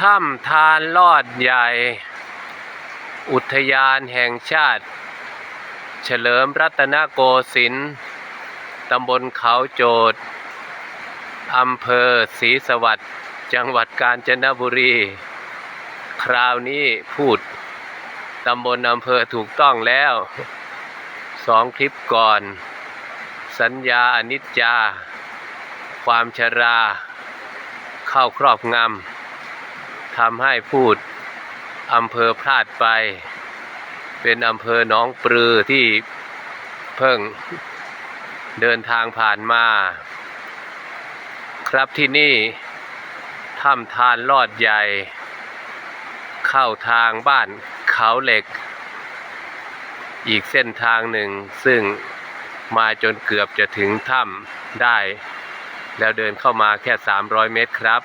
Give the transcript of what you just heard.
ถ้ำทานลอดใหญ่ อุทยานแห่งชาติ เฉลิมรัตนโกสินทร์ตำบลเขาโจดอำเภอศรีสวัสดิ์จังหวัดกาญจนบุรี คราวนี้พูดตำบลอำเภอถูกต้องแล้วสองคลิปก่อน สัญญาอนิจจา ความชรา เข้าครอบงำ ทำให้พูดอำเภอพลาดไป เป็นอำเภอหนองปลือที่เพิ่งเดินทางผ่านมา ครับที่นี่ถ้ำทานลอดใหญ่ เข้าทางบ้านเขาเหล็ก อีกเส้นทางหนึ่งซึ่งมาจนเกือบจะถึงถ้ำได้ แล้วเดินเข้ามาแค่ 300 เมตรครับ